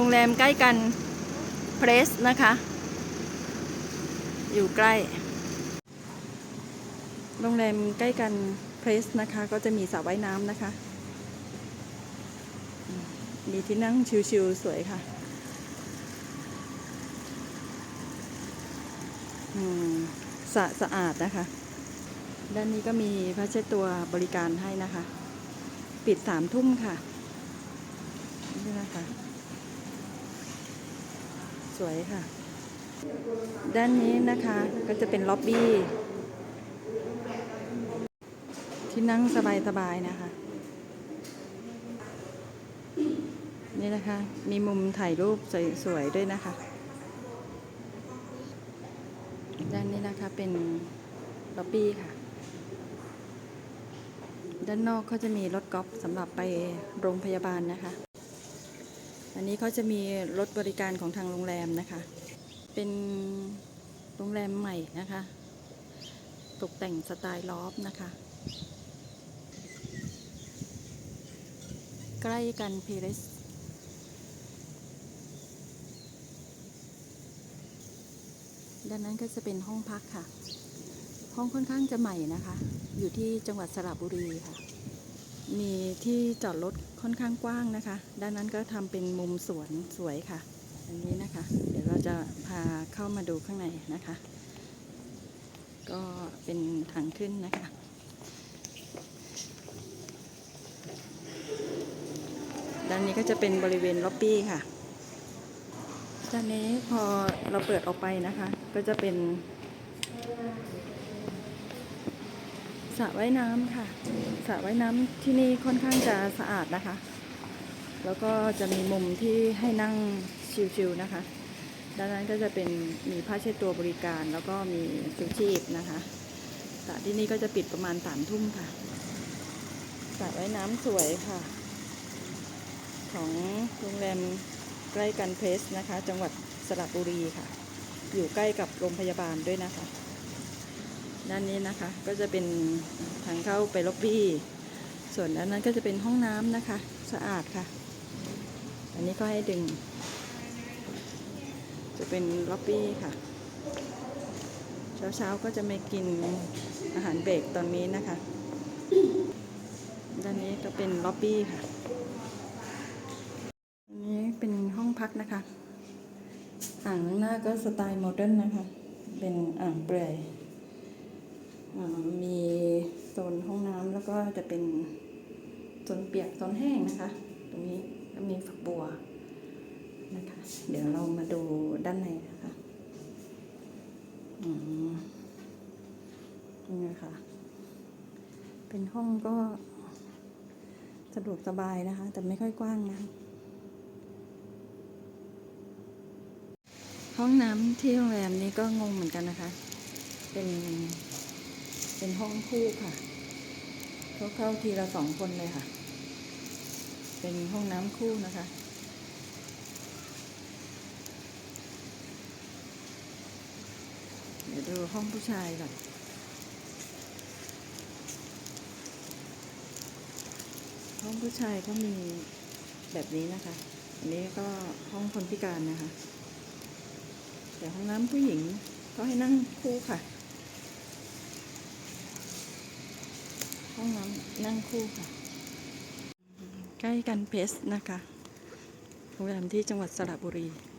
รงแรมใกล้กันเพรสนะคะ อยู่ใกล้ โรงแรมใกล้กันเพรสนะคะ ก็จะมีสระว่ายน้ำนะคะ มีที่นั่งชิวๆสวยค่ะสะสะอาดนะคะ ด้านนี้ก็มีพระเช็ดตัวบริการให้นะคะ ปิดสามทุ่มค่ะนี่นะคะ สวยค่ะ ด้านนี้นะคะก็จะเป็นล็อบบี้ ที่นั่งสบายๆนะคะ นี่นะคะ มีมุมถ่ายรูปสวยๆด้วยนะคะ ด้านนี้นะคะเป็นล็อบบี้ค่ะ ด้านนอกเขาจะมีรถกอล์ฟสำหรับไปโรงพยาบาลนะคะ อันนี้เขาจะมีรถบริการของทางโรงแรมนะคะ เป็นโรงแรมใหม่นะคะ ตกแต่งสไตล์ลอฟนะคะ ใกล้กันเพเรสด้านนั้นก็จะเป็นห้องพักค่ะ ห้องค่อนข้างจะใหม่นะคะ อยู่ที่จังหวัดสระบุรีค่ะ มีที่จอดรถค่อนข้างกว้างนะคะ ด้านนั้นก็ทำเป็นมุมสวนสวยค่ะ อันนี้นะคะ เดี๋ยวเราจะพาเข้ามาดูข้างในนะคะ ก็เป็นทางขึ้นนะคะด้านนี้ก็จะเป็นบริเวณล็อบบี้ค่ะด้านนี้พอเราเปิดออกไปนะคะ ก็จะเป็น สระว่ายน้ำค่ะสระว่ายน้ำที่นี่ค่อนข้างจะสะอาดนะคะ แล้วก็จะมีมุมที่ให้นั่งชิลๆนะคะ ด้านนั้นก็จะเป็นมีผ้าเช็ดตัวบริการ แล้วก็มีซูชีพนะคะสระที่นี่ก็จะปิดประมาณสามทุ่มค่ะสระว่ายน้ำสวยค่ะ ของโรงแรมใกล้กันเพสนะคะ จังหวัดสระบุรีค่ะ อยู่ใกล้กับโรงพยาบาลด้วยนะคะ ด้านนี้นะคะ ก็จะเป็นทางเข้าไปล็อบบี้ ส่วนด้านนั้นก็จะเป็นห้องน้ำนะคะ สะอาดค่ะ อันนี้ก็ให้ดึง จะเป็นล็อบบี้ค่ะ เช้าๆก็จะไม่กินอาหารเบรกตอนนี้นะคะ ด้านนี้ก็เป็นล็อบบี้ค่ะอันนี้เป็นห้องพักนะคะ อ่างหน้าก็สไตล์โมเดิร์นนะคะ เป็นอ่างเปลือย มีโซนห้องน้ำแล้วก็จะเป็นโซนเปียกโซนแห้งนะคะ ตรงนี้ก็มีฝักบัวนะคะ เดี๋ยวเรามาดูด้านในนะคะอืมนี่นะคะเป็นห้องก็สะดวกสบายนะคะ แต่ไม่ค่อยกว้างนะ ห้องน้ำที่โรงแรมนี้ก็งงเหมือนกันนะคะ เป็น เป็นห้องคู่ค่ะ เขาเข้าทีละสองคนเลยค่ะ เป็นห้องน้ำคู่นะคะเดี๋ยวดูห้องผู้ชายก่อนห้องผู้ชายก็มีแบบนี้นะคะ อันนี้ก็ห้องคนพิการนะคะ แต่ห้องน้ำผู้หญิงก็ให้นั่งคู่ค่ะ ห้องน้ำนั่งคู่ค่ะ ใกล้กันเพสนะคะโรงแรมที่จังหวัดสระบุรี